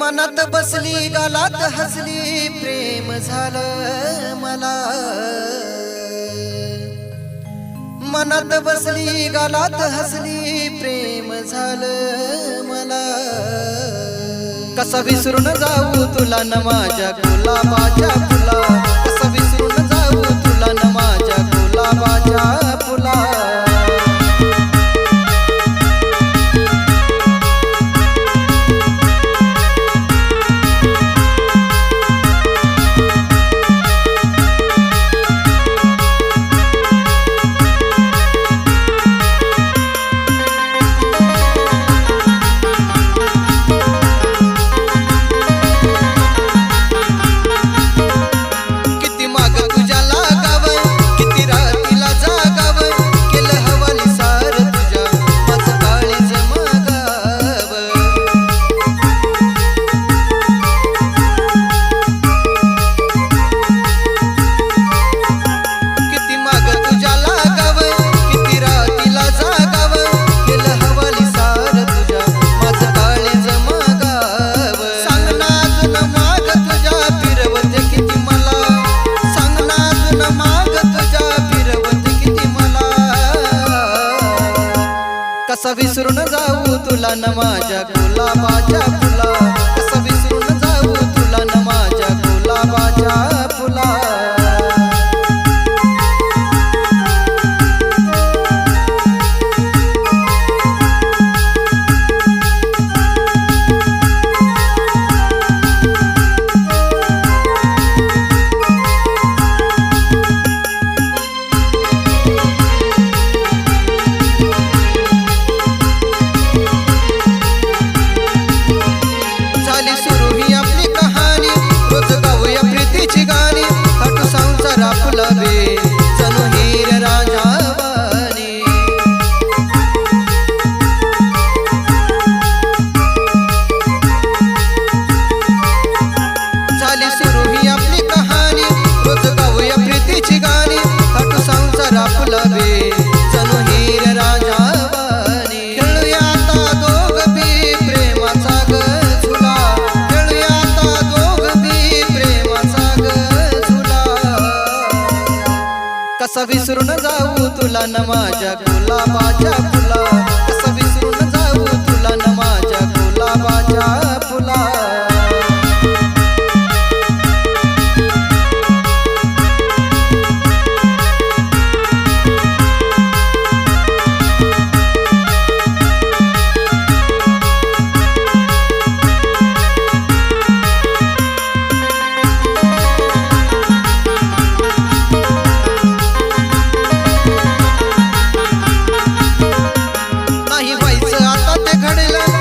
मनात बसली गालात हसली प्रेम झालं मला. मनात बसली गालात हसली प्रेम झालं मला. कसा विसरून जाऊ तुला न माझ्या तुला माझ्या असा विसरून जाऊ तुला न माझ्या गुलाबाच्या असा विसरून जाऊ तुला न माझ्या गुलाबाच्या फुला கடையில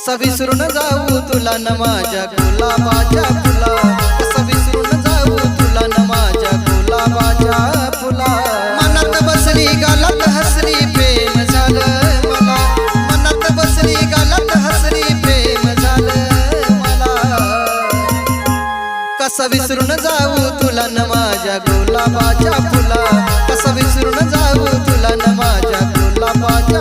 कसा विसरून जाऊ तुला न माझ्या गुलाबाच्या फुला कसा विसरून जाऊ तुला न माझ्या गुलाबाच्या फुला मनात बसली गालात हसरी प्रेम झालं मला. मनात बसली गालात हसरी प्रेम झालं मला. कसा विसरून जाऊ तुला न माझ्या गुलाबाच्या फुला कसा विसरून जाऊ तुला न माझ्या गुलाबाच्या